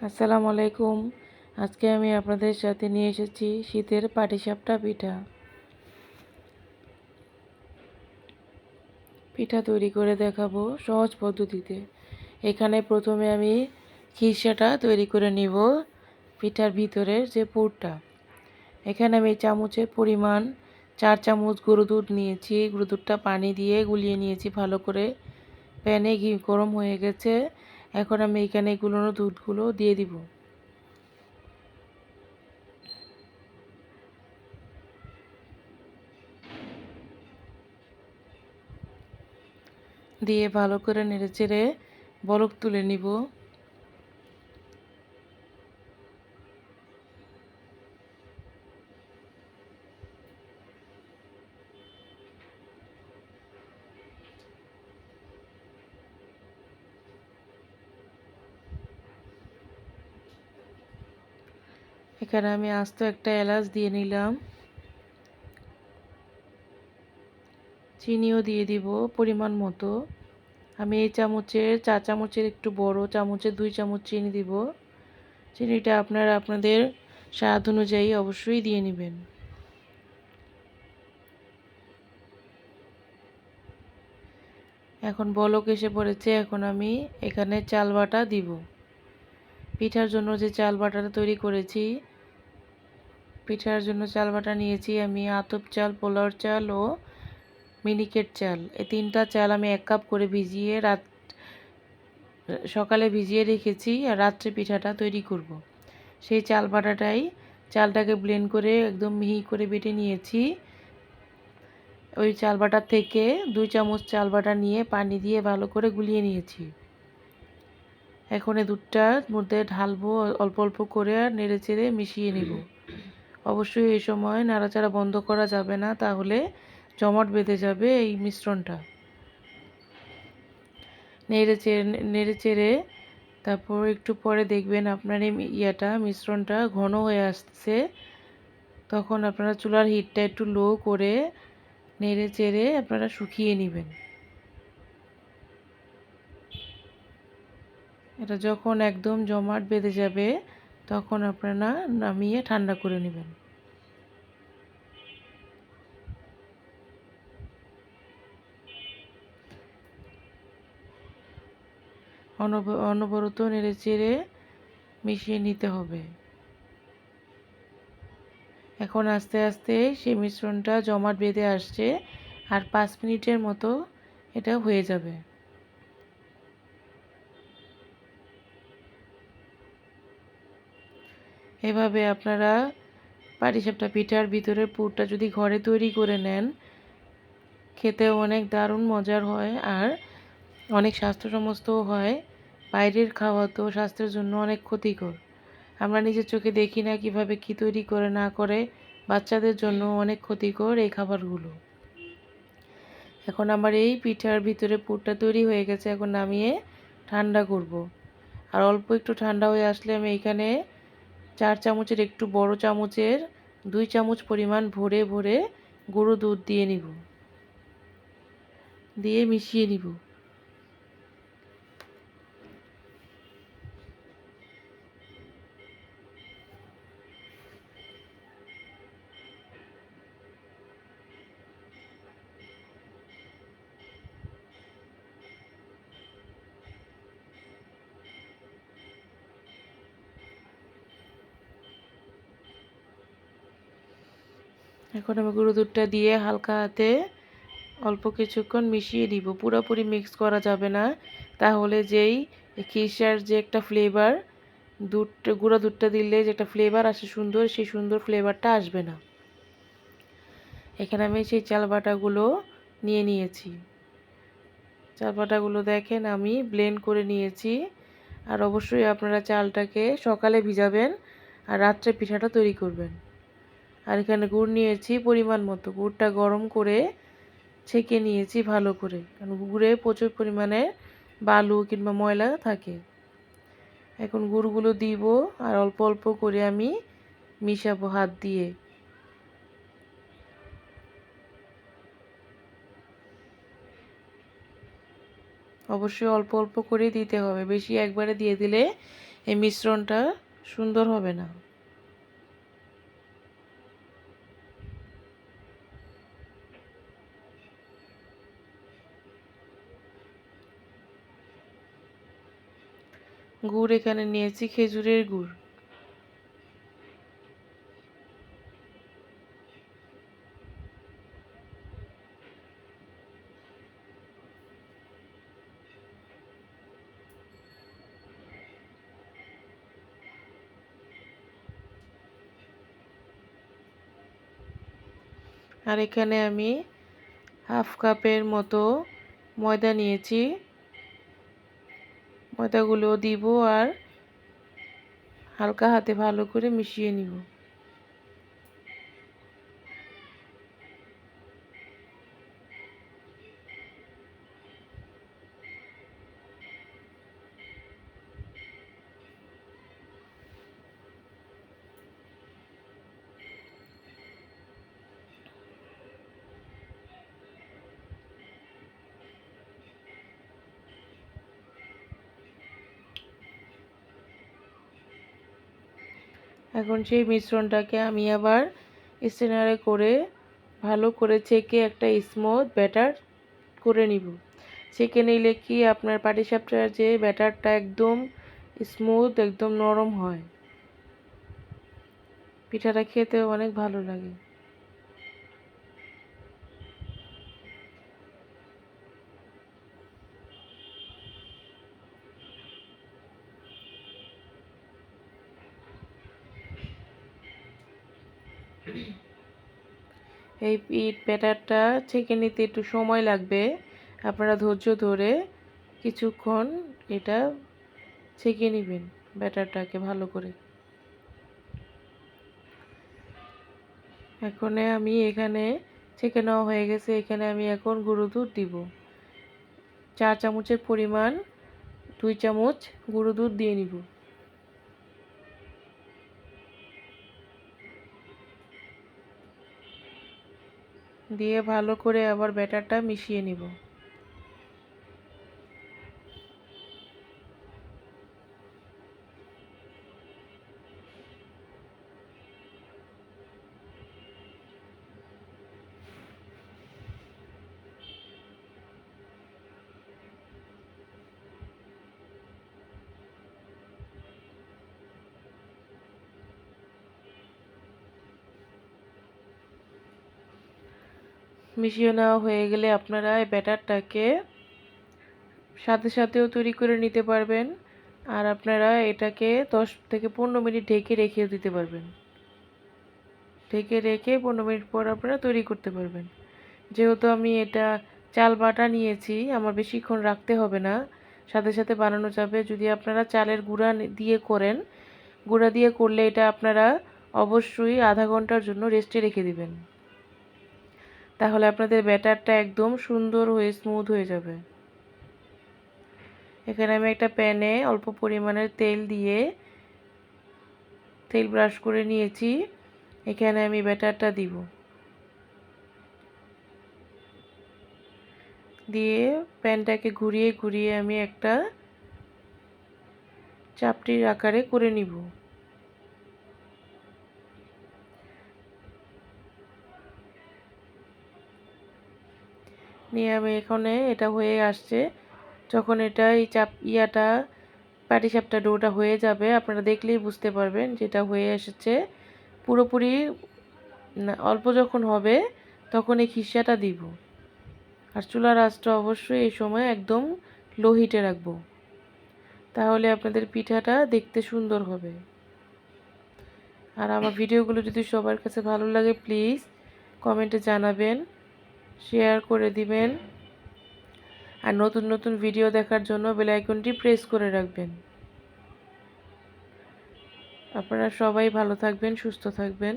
আসসালামু আলাইকুম। আজকে আমি আপনাদের সাথে নিয়ে এসেছি শীতের পাটিসাপটা পিঠা। পিঠা তৈরি করে দেখাবো সহজ পদ্ধতিতে। এখানে প্রথমে আমি খিরসাটা তৈরি করে নিব পিঠার ভিতরের যে পুরটা। এখানে আমি চামচের পরিমাণ চার চামচ গরু দুধ নিয়েছি। গরু দুধটা পানি দিয়ে গুলিয়ে নিয়েছি ভালো করে। প্যানে ঘি গরম হয়ে গেছে। এখন আমি এখানে গুলোনো দুধগুলো দিয়ে দিব। দিয়ে ভালো করে নেড়ে চেড়ে বলক তুলে নিব। এখানে আমি আস্ত একটা এলাচ দিয়ে নিলাম। চিনিও দিয়ে দিব পরিমাণ মতো। আমি এই চামচের, চা চামচের একটু বড় চামচের দুই চামচ চিনি দিব। চিনিটা আপনারা আপনাদের স্বাদ অনুযায়ী অবশ্যই দিয়ে নেবেন। এখন বলক এসে পড়েছে, এখন আমি এখানে চাল বাটা দিব। পিঠার জন্য যে চাল বাটাটা তৈরি করেছি পিঠার জন্য চাল বাটা নিয়েছি। আমি আতপ চাল পোলার চাল ও মিনিকেট চাল। এই তিনটা চাল আমি এক কাপ করে ভিজিয়ে রাত, সকালে ভিজিয়ে রেখেছি আর রাত্রে পিঠাটা তৈরি করব। সেই চাল বাটাটাই চালটাকে ব্লেন্ড করে একদম মিহি করে বেটে নিয়েছি। ওই চাল বাটার থেকে দুই চামচ চাল বাটা নিয়ে পানি দিয়ে ভালো করে গুলিয়ে নিয়েছি। এখন এই দুধটার মধ্যে ঢালবো, অল্প অল্প করে আর নেড়ে চেড়ে মিশিয়ে নিব। অবশ্যই এই সময় নাড়াচাড়া বন্ধ করা যাবে না, তাহলে জমাট বেঁধে যাবে এই মিশ্রণটা। নেড়ে চেড়ে নেড়ে চেড়ে তারপর একটু পরে দেখবেন আপনার এই ইয়াটা, মিশ্রণটা ঘন হয়ে আসছে। তখন আপনারা চুলার হিটটা একটু লো করে নেড়ে চেড়ে আপনারা শুকিয়ে নেবেন। এটা যখন একদম জমাট বেঁধে যাবে, তখন আপনারা নামিয়ে ঠান্ডা করে নেবেন। অনবরত নেড়ে চেড়ে মিশিয়ে নিতে হবে। এখন আস্তে আস্তে সেই মিশ্রণটা জমাট বেঁধে আসছে আর পাঁচ মিনিটের মতো এটা হয়ে যাবে। এভাবে আপনারা পাটিসাপটা পিঠার ভিতরের পুরটা যদি ঘরে তৈরি করে নেন, খেতেও অনেক দারুণ মজার হয় আর অনেক স্বাস্থ্য সমস্তও হয়, বাইরের খাওয়া তো স্বাস্থ্যের জন্য অনেক ক্ষতিকর। আমরা নিজের চোখে দেখি না কীভাবে কি তৈরি করে না করে বাচ্চাদের জন্য অনেক ক্ষতিকর এই খাবারগুলো। এখন আমার এই পিঠার ভিতরে পুরটা তৈরি হয়ে গেছে, এখন নামিয়ে ঠান্ডা করব। আর অল্প একটু ঠান্ডা হয়ে আসলে আমি এখানে চার চামচের একটু বড় চামচের দুই চামচ পরিমাণ ভরে ভরে গুঁড়ো দুধ দিয়ে নিব। দিয়ে মিশিয়ে নিব। এখন আমি গুঁড়ো দুধটা দিয়ে হালকা হাতে অল্প কিছুক্ষণ মিশিয়ে দিব। পুরোপুরি মিক্স করা যাবে না। তাহলে যেই খিসার যে একটা ফ্লেভার দুধ, গুঁড়ো দুধটা দিলে যে একটা ফ্লেভার আসে সুন্দর, সেই সুন্দর ফ্লেভারটা আসবে না। এখানে আমি সেই চাল বাটাগুলো নিয়ে নিয়েছি। চাল বাটাগুলো দেখেন আমি ব্লেন্ড করে নিয়েছি। আর অবশ্যই আপনারা চালটাকে সকালে ভিজাবেন আর রাত্রে পিঠাটা তৈরি করবেন। আর এখানে গুড় নিয়েছি পরিমাণ মতো। গুড়টা গরম করে ছেঁকে নিয়েছি ভালো করে। কারণ গুড়ে প্রচুর পরিমাণে বালু কিংবা ময়লা থাকে। এখন গুড়গুলো দিব আর অল্প অল্প করে আমি মিশাবো হাত দিয়ে। অবশ্যই অল্প অল্প করে দিতে হবে। বেশি একবারে দিয়ে দিলে এই মিশ্রণটা সুন্দর হবে না। গুড় এখানে নিয়েছি খেজুরের গুড়। আর এখানে আমি হাফ কাপের মতো ময়দা নিয়েছি। ময়দাগুলো দিব আর হালকা হাতে ভালো করে মিশিয়ে নিব। এখন সেই মিশ্রণটাকে আমি আবার স্টেনারে করে ভালো করে ছেঁকে একটা স্মুথ ব্যাটার করে নিব। ছেঁকে নিলে কি আপনার পাটিসাপটার যে ব্যাটারটা একদম স্মুথ, একদম নরম হয়। পিঠাটা খেতে অনেক ভালো লাগে। এই পিঠ ব্যাটারটা ছেঁকে নিতে একটু সময় লাগবে। আপনারা ধৈর্য ধরে কিছুক্ষণ এটা ছেঁকে নেবেন ব্যাটারটাকে ভালো করে। এখন আমি এখানে ছেঁকে নেওয়া হয়ে গেছে, এখানে আমি এখন গুঁড়ো দুধ দিব। চার চামচের পরিমাণ দুই চামচ গুঁড়ো দুধ দিয়ে নিব। দিয়ে ভালো করে আবার ব্যাটারটা মিশিয়ে নিব। মিশিয়ে নেওয়া হয়ে গেলে আপনারা এই ব্যাটারটাকে সাথে সাথেও তৈরি করে নিতে পারবেন। আর আপনারা এটাকে দশ থেকে পনেরো মিনিট ঢেকে রেখে দিতে পারবেন। ঢেকে রেখে পনেরো মিনিট পর আপনারা তৈরি করতে পারবেন। যেহেতু আমি এটা চাল বাটা নিয়েছি, আমার বেশিক্ষণ রাখতে হবে না। সাথে সাথে বানানো যাবে। যদি আপনারা চালের গুঁড়া দিয়ে করেন, গুঁড়া দিয়ে করলে এটা আপনারা অবশ্যই আধা ঘণ্টার জন্য রেস্টে রেখে দিবেন। তাহলে আপনাদের ব্যাটারটা একদম সুন্দর হয়ে স্মুথ হয়ে যাবে। এখানে আমি একটা প্যানে অল্প পরিমাণের তেল দিয়ে তেল ব্রাশ করে নিয়েছি। এখানে আমি ব্যাটারটা দিব। দিয়ে প্যানটাকে ঘুরিয়ে ঘুরিয়ে আমি একটা চাপটির আকারে করে নিব। নিয়ে আমি এখানে এটা হয়ে আসছে। যখন এটা এই চাপ ইয়াটা পাটিসাপটা ডোটা হয়ে যাবে, আপনারা দেখলেই বুঝতে পারবেন যেটা হয়ে এসেছে। পুরোপুরি অল্প যখন হবে, তখন এই খিসাটা দিব। আর চুলার আঁচটা অবশ্যই এই সময় একদম লো হিটে রাখব। তাহলে আপনাদের পিঠাটা দেখতে সুন্দর হবে। আর আমার ভিডিওগুলো যদি সবার কাছে ভালো লাগে, প্লিজ কমেন্টে জানাবেন। শেয়ার করে দিবেন। আর নতুন নতুন ভিডিও দেখার জন্য বেলাইকনটি প্রেস করে রাখবেন। আপনারা সবাই ভালো থাকবেন, সুস্থ থাকবেন।